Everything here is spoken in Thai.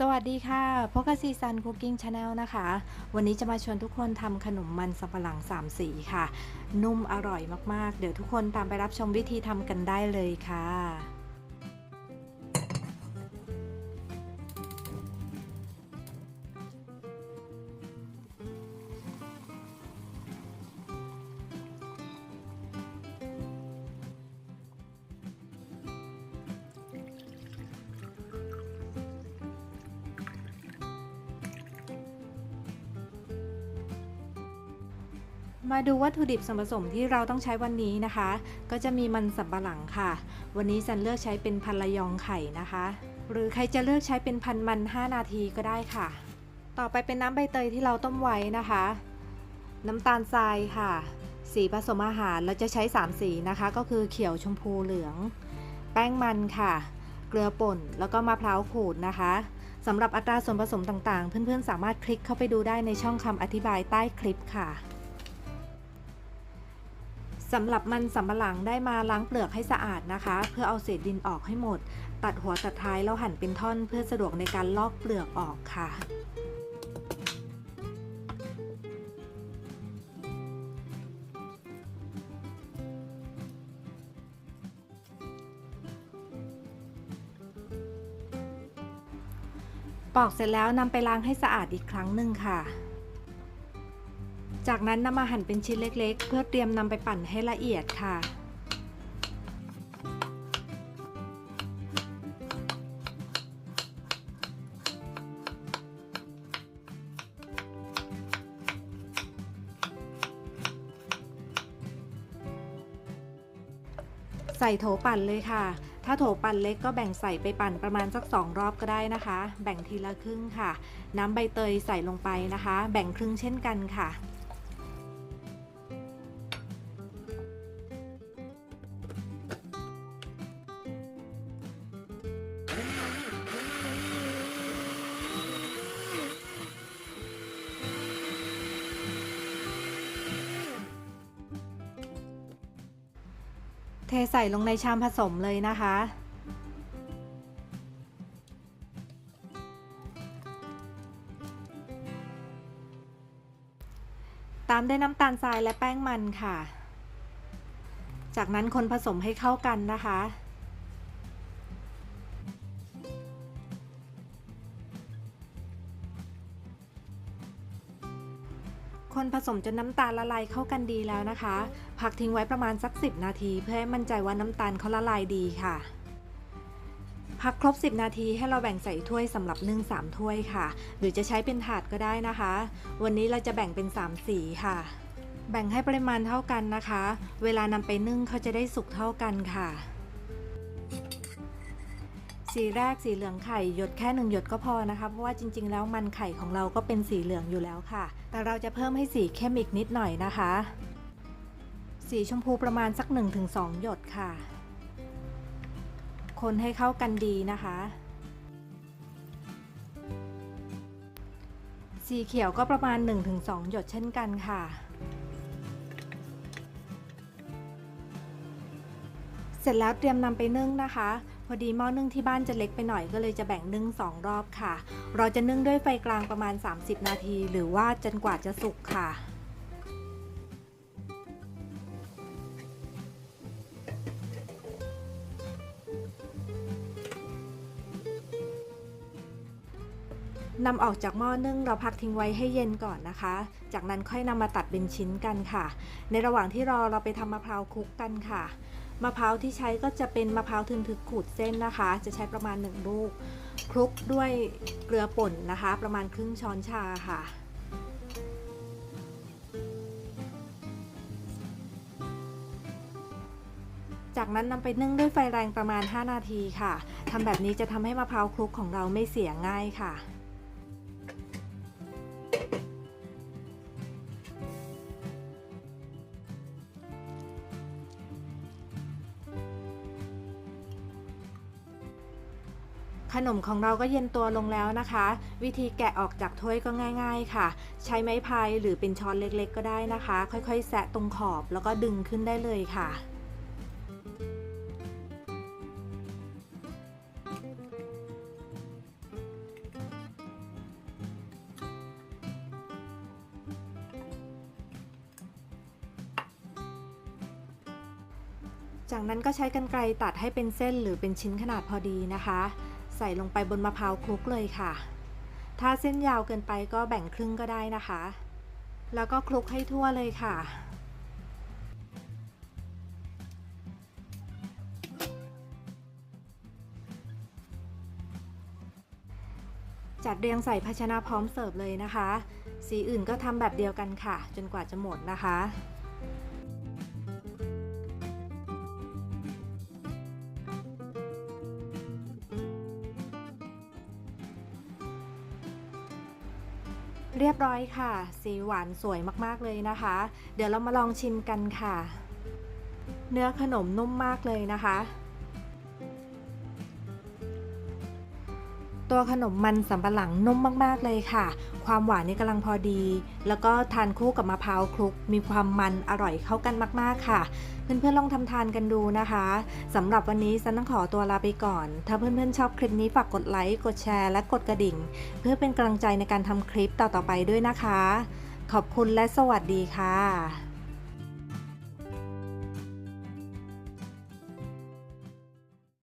สวัสดีค่ะพบกับซีซันคุกกิ้งชาแนลนะคะ วันนี้จะมาชวนทุกคนทำขนมมันสับปะหลัง 3 สีค่ะ นุ่มอร่อยมากๆ เดี๋ยวทุกคนตามไปรับชมวิธีทำกันได้เลยค่ะ มาดูวัตถุดิบส่วนผสมที่เราต้องใช้วันนี้นะคะ ก็จะมีมันสับปะหลังค่ะ วันนี้ซันเลือกใช้เป็นพันละยองไข่นะคะ หรือใครจะเลือกใช้เป็นพันมัน 5 นาทีก็ได้ค่ะ ต่อไปเป็นน้ำใบเตยที่เราต้มไว้นะคะ น้ำตาลทรายค่ะ สีผสมอาหารเราจะใช้ 3 สีนะคะ ก็คือเขียวชมพูเหลือง แป้งมันค่ะ เกลือป่นแล้วก็มะพร้าวขูดนะคะสำหรับอัตราส่วนผสมต่างๆ เพื่อนๆ สามารถคลิกเข้าไปดูได้ในช่องคำอธิบายใต้คลิปค่ะ สำหรับมันสำปะหลังได้มาล้างเปลือกให้สะอาดนะคะ เพื่อเอาเศษดินออกให้หมด ตัดหัวตัดท้ายแล้วหั่นเป็นท่อนเพื่อสะดวกในการลอกเปลือกออกค่ะปอกเสร็จแล้วนำไปล้างให้สะอาดอีกครั้งหนึ่งค่ะ จากนั้นนำมาหั่นเป็นชิ้นเล็กๆ เพื่อเตรียมนำไปปั่นให้ละเอียดค่ะ ใส่โถปั่นเลยค่ะ ถ้าโถปั่นเล็กก็แบ่งใส่ไปปั่นประมาณสัก 2 รอบก็ได้นะคะ แบ่งทีละครึ่งค่ะ น้ำใบเตยใส่ลงไปนะคะ แบ่งครึ่งเช่นกันค่ะ เทใส่ลงในชามผสมเลยนะคะ ตามด้วยน้ำตาลทรายและแป้งมันค่ะ จากนั้นคนผสมให้เข้ากันนะคะ คนผสมจนน้ำตาลละลายเข้ากันดีแล้วนะคะ พักทิ้งไว้ประมาณสัก 10 นาที เพื่อให้มั่นใจว่าน้ำตาลเขาละลายดีค่ะ พักครบ 10 นาทีให้เราแบ่งใส่ถ้วยสำหรับนึ่ง3ถ้วยค่ะ หรือจะใช้เป็นถาดก็ได้นะคะ วันนี้เราจะแบ่งเป็น 3 สีค่ะ แบ่งให้ปริมาณเท่ากันนะคะ เวลานำไปนึ่งเขาจะได้สุกเท่ากันค่ะ สีแรกสีเหลืองไข่หยดแค่หนึ่งหยดก็พอนะคะ เพราะว่าจริง ๆ แล้วมันไข่ของเราก็เป็นสีเหลืองอยู่แล้วค่ะ แต่เราจะเพิ่มให้สีเข้มอีกนิดหน่อยนะคะ สีชมพูประมาณสัก 1-2 หยดค่ะ คนให้เข้ากันดีนะคะ สีเขียวก็ประมาณ 1-2 หยดเช่นกันค่ะเสร็จแล้วเตรียมนำไปนึ่งนะคะ พอดีหม้อนึ่งที่บ้านจะเล็กไปหน่อยก็เลยจะแบ่งนึ่ง2รอบค่ะ เราจะนึ่งด้วยไฟกลางประมาณ 30 นาที หรือว่าจนกว่าจะสุกค่ะนำออกจากหม้อนึ่งเราพักทิ้งไว้ให้เย็นก่อนนะคะ จากนั้นค่อยนำมาตัดเป็นชิ้นกันค่ะ ในระหว่างที่รอเราไปทำมะพร้าวคลุกกันค่ะ มะพร้าวที่ใช้ก็จะเป็นมะพร้าวทึนทึกขูดเส้นนะคะ จะใช้ประมาณ 1 ลูก คลุกด้วยเกลือป่นนะคะ ประมาณครึ่งช้อนชาค่ะจากนั้นนำไปนึ่งด้วยไฟแรงประมาณ 5 นาทีค่ะทำแบบนี้จะทำให้มะพร้าวคลุกของเราไม่เสียง่ายค่ะ ขนมของเราก็เย็นตัวลงแล้วนะคะ วิธีแกะออกจากถ้วยก็ง่าย ๆ ค่ะ ใช้ไม้พายหรือเป็นช้อนเล็กๆ ก็ได้นะคะ ค่อยๆ แสะตรงขอบแล้วก็ดึงขึ้นได้เลยค่ะจากนั้นก็ใช้กรรไกรตัดให้เป็นเส้นหรือเป็นชิ้นขนาดพอดีนะคะ ใส่ลงไปบนมะพร้าวคลุกเลยค่ะ ถ้าเส้นยาวเกินไปก็แบ่งครึ่งก็ได้นะคะ แล้วก็คลุกให้ทั่วเลยค่ะ จัดเรียงใส่ภาชนะพร้อมเสิร์ฟเลยนะคะ สีอื่นก็ทำแบบเดียวกันค่ะ จนกว่าจะหมดนะคะ เรียบร้อยค่ะ สีหวานสวยมากๆเลยนะคะ เดี๋ยวเรามาลองชิมกันค่ะ เนื้อขนมนุ่มมากเลยนะคะ ตัวขนมมันสำปะหลังนุ่มมากๆเลยค่ะ ความหวานนี่กำลังพอดี แล้วก็ทานคู่กับมะพร้าวคลุก มีความมันอร่อยเข้ากันมากๆค่ะ เพื่อนๆลองทำทานกันดูนะคะสำหรับวันนี้ฉันต้องขอตัวลาไปก่อน ถ้าเพื่อนๆชอบคลิปนี้ฝากกดไลค์ กดแชร์ และกดกระดิ่ง เพื่อเป็นกำลังใจในการทำคลิปต่อๆไปด้วยนะคะ ขอบคุณและสวัสดีค่ะ